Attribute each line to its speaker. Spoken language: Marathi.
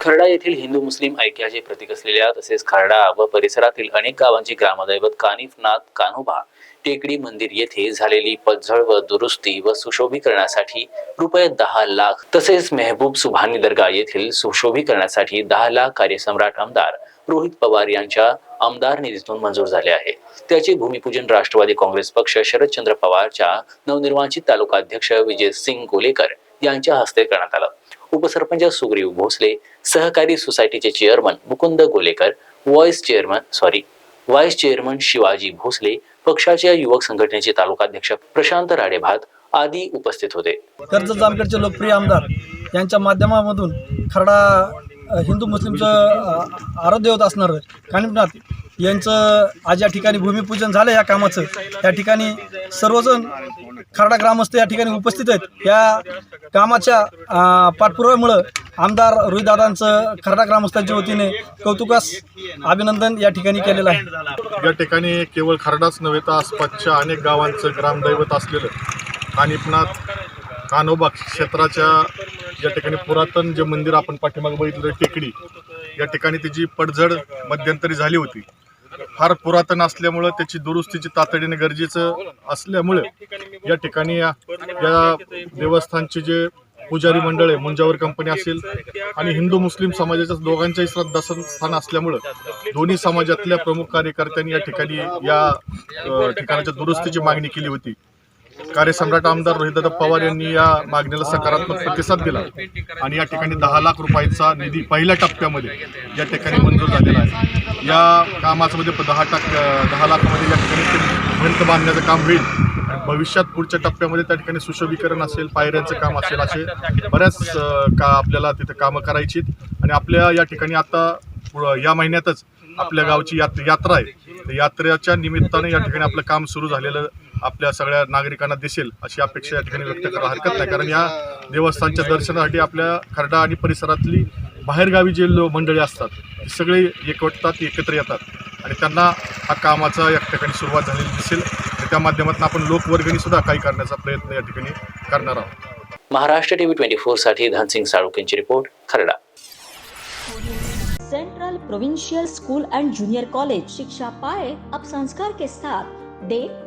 Speaker 1: खर्डा येथील हिंदू मुस्लिम ऐक्याचे प्रतीक असलेल्या तसेच खर्डा व परिसरातील अनेक गावांची ग्रामदैवत कानिफनाथ कान्होबा टेकडी मंदिर येथे झालेली पडझड व दुरुस्ती व सुशोभीकरणासाठी रुपये दहा लाख तसेच मेहबूब सुभानी दर्गा येथील सुशोभीकरणासाठी दहा लाख कार्यसम्राट आमदार रोहित पवार यांच्या आमदार निधीतून मंजूर झाले आहे. त्याचे भूमिपूजन राष्ट्रवादी काँग्रेस पक्ष शरदचंद्र पवारच्या नवनिर्वाचित तालुका अध्यक्ष विजय सिंग गोलेकर यांच्या हस्ते करण्यात आलं. उपसरपंच सुग्रीव भोसले सहकारी सोसायटीचे chairman Mukund Golekar vice chairman sorry vice chairman Shivaji Bhosale पक्षाच्या युवक संघटनेचे तालुकाध्यक्ष प्रशांत राडेभात आदी उपस्थित होते.
Speaker 2: कर्ज जामखेडचे लोकप्रिय आमदार यांच्या माध्यमामधून खरडा हिंदू मुस्लिमचं आराध्य होत असणार कानिपनाथ यांचं आज या ठिकाणी भूमिपूजन झालं या कामाचं. या ठिकाणी सर्वजण खरडा ग्रामस्थ या ठिकाणी उपस्थित आहेत. या कामाच्या पाठपुराव्यामुळं आमदार रोहितदादांचं खरडा ग्रामस्थांच्या वतीने कौतुकास अभिनंदन या ठिकाणी केलेलं आहे.
Speaker 3: या ठिकाणी केवळ खरडाच नव्हे तर आसपासच्या अनेक गावांचं ग्रामदैवत असलेलं कानिपनाथ कानोबा क्षेत्राच्या या ठिकाणी पुरातन जे मंदिर आपण पाठीमागे बघितलं टेकडी या ठिकाणी त्याची पडझड मध्यंतरी झाली होती फार पुरातन असल्यामुळं त्याची दुरुस्तीची तातडीने गरजेचं असल्यामुळे या ठिकाणी या या देवस्थानचे जे पुजारी मंडळ आहे मुंजावर कंपनी असेल आणि हिंदू मुस्लिम समाजाच्या दोघांच्याही श्रद्धास्थान असल्यामुळं दोन्ही समाजातल्या प्रमुख कार्यकर्त्यांनी या ठिकाणी या ठिकाणाच्या दुरुस्तीची मागणी केली होती. कार्यसम्राट आमदार रोहितदादा पवार यांनी या मागणीला सकारात्मक प्रतिसाद दिला. आणि या ठिकाणी दहा लाख रुपयाचा निधी पहिल्या टप्प्यामध्ये या ठिकाणी मंजूर झालेला आहे. या कामाचं म्हणजे दहा टक्क दहा लाखामध्ये या ठिकाणी भिंत बांधण्याचं काम होईल. भविष्यात पुढच्या टप्प्यामध्ये त्या ठिकाणी सुशोभीकरण असेल पायऱ्यांचं काम असेल असे बऱ्याच का आपल्याला तिथे कामं करायची आणि आपल्या या ठिकाणी आता पुढं- या महिन्यातच आपल्या गावची यात यात्रा आहे. यात्रेच्या निमित्ताने या ठिकाणी आपलं काम सुरू झालेलं आपल्या सगळ्या नागरिकांना दिसेल अशी अपेक्षा या ठिकाणी व्यक्त करायला हरकत नाही. कारण या देवस्थानच्या दर्शनासाठी आपल्या खरडा आणि परिसरातली बाहेरगावी जे लो मंडळी असतात ते सगळे एकवटतात एकत्र येतात. आणि त्यांना हा कामाचा या ठिकाणी सुरुवात झालेली दिसेल. आणि त्या माध्यमातून आपण लोकवर्गणी सुद्धा काही करण्याचा प्रयत्न या ठिकाणी करणार आहोत.
Speaker 1: महाराष्ट्र टीव्ही ट्वेंटी फोरसाठी धनसिंग साळुक यांची report Kharda.
Speaker 4: Central provincial school and junior college शिक्षा पाए अब संस्कार के साथ day